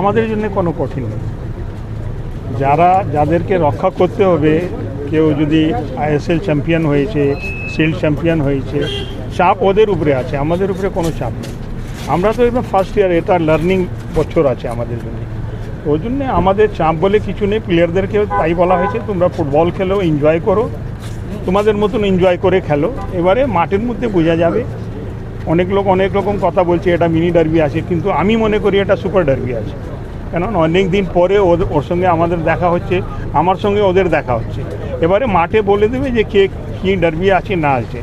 আমাদের জন্য কোনো কঠিন নেই। যারা, যাদেরকে রক্ষা করতে হবে, কেউ যদি আইএসএল চ্যাম্পিয়ন হয়েছে শিল্ড চ্যাম্পিয়ন হয়েছে, চাপ ওদের উপরে আছে, আমাদের উপরে কোনো চাপ নেই। আমরা তো এবার ফার্স্ট ইয়ার এটা লার্নিং বছর আছে আমাদের জন্য। ওই জন্যে আমাদের চাপ বলে কিছু নেই প্লেয়ারদেরকেও তাই বলা হয়েছে, তোমরা ফুটবল খেলো এনজয় করো, তোমাদের মতন এনজয় করে খেলো। এবারে মাঠের মধ্যে বোঝা যাবে অনেক লোক অনেক রকম কথা বলছে, এটা মিনি ডার্বি আছে, কিন্তু আমি মনে করি এটা সুপার ডার্বি আছে। কেননা অনেক দিন পরে ওদের ওর সঙ্গে আমাদের দেখা হচ্ছে, আমার সঙ্গে ওদের দেখা হচ্ছে। এবারে মাঠে বলে দেবে যে কে কী ডার্বি আছে, না আছে।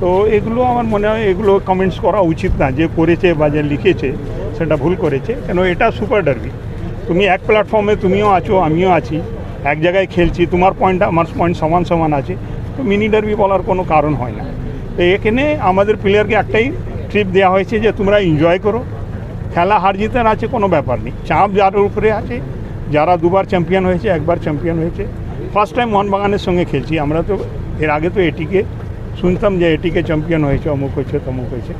তো এগুলো আমার মনে হয়, এগুলো কমেন্টস করা উচিত না, যে করেছে বা যে লিখেছে, সেটা ভুল করেছে। কেন? এটা সুপার ডার্বি। তুমি এক প্ল্যাটফর্মে তুমিও আছো, আমিও আছি। এক জায়গায় খেলছি, তোমার পয়েন্ট আমার পয়েন্ট সমান সমান আছে। তো মিনি ডার্বি বলার কোনো কারণ হয় না। তো এখানে আমাদের প্লেয়ারকে একটাই ট্রিপ দেওয়া হয়েছে যে তোমরা এনজয় করো। খেলা হার জিতের আছে কোনো ব্যাপার নেই। চাপ যার উপরে আছে যারা দুবার চ্যাম্পিয়ন হয়েছে একবার চ্যাম্পিয়ন হয়েছে। ফার্স্ট টাইম মোহনবাগানের সঙ্গে খেলছি। আমরা তো এর আগে তো এটিকে শুনতাম যে এটিকে চ্যাম্পিয়ন হয়েছে অমুক হয়েছে তমুক হয়েছে।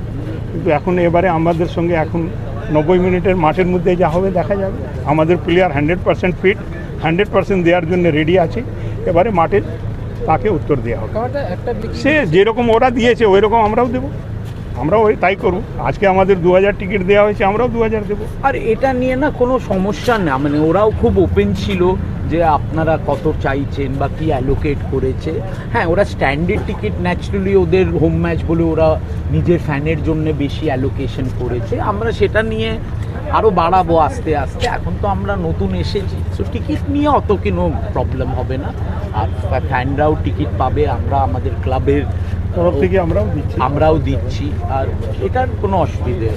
কিন্তু এখন এবারে আমাদের সঙ্গে এখন নব্বই মিনিটের মাঠের মধ্যে যা হবে দেখা যাবে। আমাদের player hundred percent fit hundred percent দেওয়ার জন্য রেডি আছে। এবারে মাঠে তাকে উত্তর দেওয়া হবে। সে যেরকম ওরা দিয়েছে ওই রকম আমরাও দেবো। আমরাও ওই তাই করব। আজকে আমাদের দু হাজার টিকিট দেওয়া হয়েছে, আমরাও দু হাজার দেবো। আর এটা নিয়ে না কোনো সমস্যা না মানে ওরাও খুব ওপেন ছিল যে আপনারা কত চাইছেন বা কি অ্যালোকেট করেছে। হ্যাঁ ওরা স্ট্যান্ডার্ড টিকিট ন্যাচারালি ওদের হোম ম্যাচ বলে ওরা নিজের ফ্যানের জন্য বেশি অ্যালোকেশন করেছে। আমরা সেটা নিয়ে আরও বাড়াবো আস্তে আস্তে। এখন তো আমরা নতুন এসেছি সো টিকিট নিয়ে অত কোনো প্রবলেম হবে না। আর ফ্যানরাও টিকিট পাবে, আমরা আমাদের ক্লাবের তরফ থেকে আমরাও দিচ্ছি। আমরাও দিচ্ছি আর এটার কোনো অসুবিধে